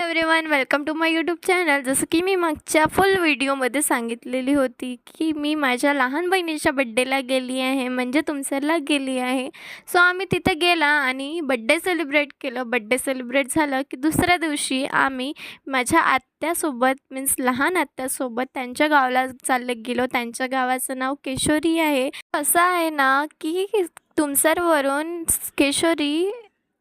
Everyone welcome to my YouTube channel जसं की मी मागच्या फुल व्हिडिओमध्ये सांगितलेली होती की मी माझ्या लहान बहिणीच्या बड्डेला गेली आहे म्हणजे तुमसरला गेली आहे. सो आम्ही तिथे गेला आणि बड्डे सेलिब्रेट केलं. बड्डे सेलिब्रेट झालं की दुसऱ्या दिवशी आम्ही माझ्या आत्यासोबत मीन्स लहान आत्यासोबत त्यांच्या गावाला चालले गेलो. त्यांच्या गावाचं नाव केशोरी आहे. असं आहे ना की तुमसरवरून केशोरी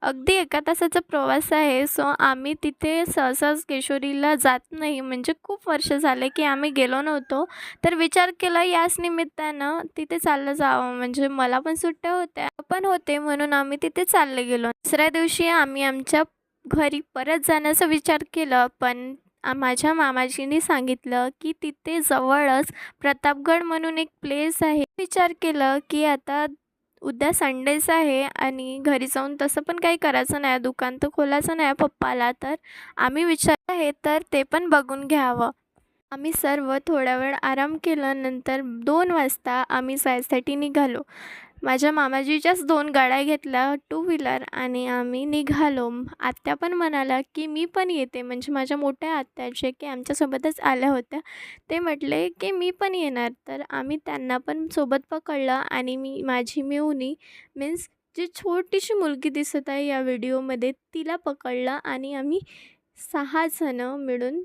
अगदी एका तासाचा प्रवास आहे. सो आम्ही तिथे सहसाच केशोरीला जात नाही. म्हणजे खूप वर्ष झाले की आम्ही गेलो नव्हतो. तर विचार केला याच निमित्तानं तिथे चाललं जावं. म्हणजे मला पण सुट्ट्या होत्या पण होते म्हणून आम्ही तिथे चालले गेलो. दुसऱ्या दिवशी आम्ही आमच्या घरी परत जाण्याचा विचार केला. पण माझ्या मामाजीने सांगितलं की तिथे जवळच प्रतापगड म्हणून एक प्लेस आहे. विचार केलं की आता उद्या संडेच आहे आणि घरी जाऊन तसं पण काही करायचं नाही. दुकान तर खोलायचं नाही पप्पाला. तर आम्ही विचार आहे तर ते पण बघून घ्यावं. आम्ही सर्व थोडा वेळ आराम केल्यानंतर नंतर दोन वाजता आम्ही जायसाठी निघालो. माझ्या मामाजीच्याच दोन गाड्या घेतल्या टू व्हीलर आणि आम्ही निघालो. आत्या पण म्हणाल्या की मी पण येते. म्हणजे माझ्या मोठ्या आत्या जे की आमच्यासोबतच आल्या होत्या ते म्हटले की मी पण येणार. तर आम्ही त्यांना पण सोबत पकडलं आणि मी माझी मिळूनी मीन्स जी छोटीशी मुलगी दिसत आहे या व्हिडिओमध्ये तिला पकडलं आणि आम्ही सहा जणं मिळून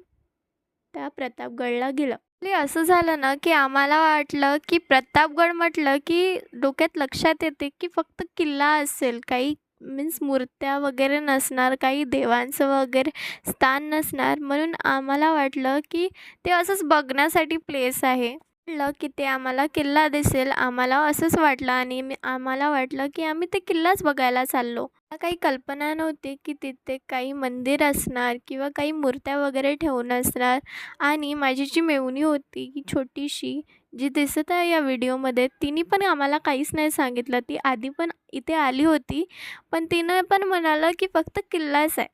त्या प्रतापगडला गेलं. असं झालं ना की आम्हाला वाटलं की प्रतापगड म्हटलं की डोक्यात लक्षात येते की फक्त किल्ला असेल. काही मीन्स मूर्त्या वगैरे नसणार काही देवांचं वगैरे स्थान नसणार. म्हणून आम्हाला वाटलं की ते असंच बघण्यासाठी प्लेस आहे. वाटलं की ते आम्हाला किल्ला दिसेल. आम्हाला असंच वाटलं आणि मी आम्हाला वाटलं की आम्ही ते किल्लाच बघायला चाललो. मला काही कल्पना नव्हती की तिथे काही मंदिर असणार किंवा काही मूर्त्या वगैरे ठेवून असणार. आणि माझी जी मेवणी होती की छोटीशी जी दिसत आहे या व्हिडिओमध्ये तिने पण आम्हाला काहीच नाही सांगितलं. ती आधी पण इथे आली होती पण तिनं पण म्हणालं की फक्त किल्लाच आहे.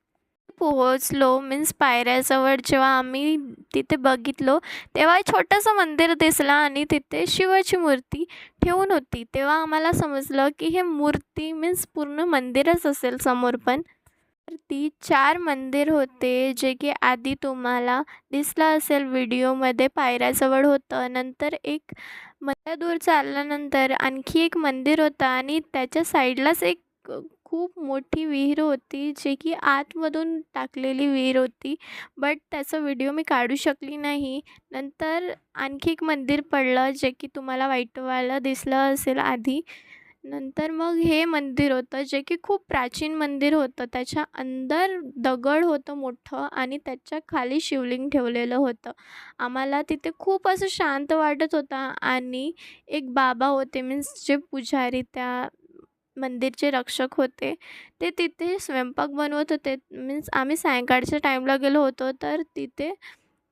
पोहोचलो मीन्स पायऱ्याजवळ जेव्हा आम्ही तिथे बघितलो तेव्हा एक छोटंसं मंदिर दिसलं आणि तिथे शिवाची मूर्ती ठेवून होती. तेव्हा आम्हाला समजलं की हे मूर्ती मीन्स पूर्ण मंदिरच असेल समोर पण. तर ती चार मंदिर होते जे की आधी तुम्हाला दिसलं असेल व्हिडिओमध्ये पायऱ्याजवळ होतं. नंतर एक मध्य दूर चालल्यानंतर आणखी एक मंदिर होतं आणि त्याच्या साईडलाच एक खूप मोठी विहीर होती जे की आतमधून टाकलेली विहीर होती. बट त्याचा व्हिडिओ मी काढू शकली नाही. नंतर आणखी एक मंदिर पडलं जे की तुम्हाला वाईटवायला दिसलं असेल आधी. नंतर मग हे मंदिर होतं जे की खूप प्राचीन मंदिर होतं. त्याच्या अंदर दगड होतं मोठं आणि त्याच्याखाली शिवलिंग ठेवलेलं होतं. आम्हाला तिथे खूप असं शांत वाटत होता आणि एक बाबा होते मीन्स जे पुजारी त्या मंदिरचे रक्षक होते. ते तिथे स्वयंपाक बनवत होते. मीन्स आम्ही सायंकाळच्या टाईमला गेलो होतो तर तिथे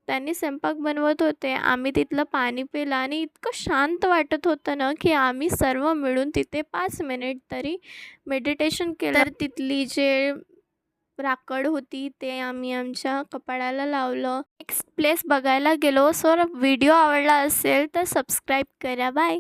त्यांनी स्वयंपाक बनवत होते. आम्ही तिथलं पाणी पिलं आणि इतकं शांत वाटत होतं ना की आम्ही सर्व मिळून तिथे पाच मिनिट तरी मेडिटेशन केलं. तर तिथली जे राकड होती ते आम्ही आमच्या कपाळाला लावलं. नेक्स्ट प्लेस बघायला गेलो. सर व्हिडिओ आवडला असेल तर सबस्क्राईब करा. बाय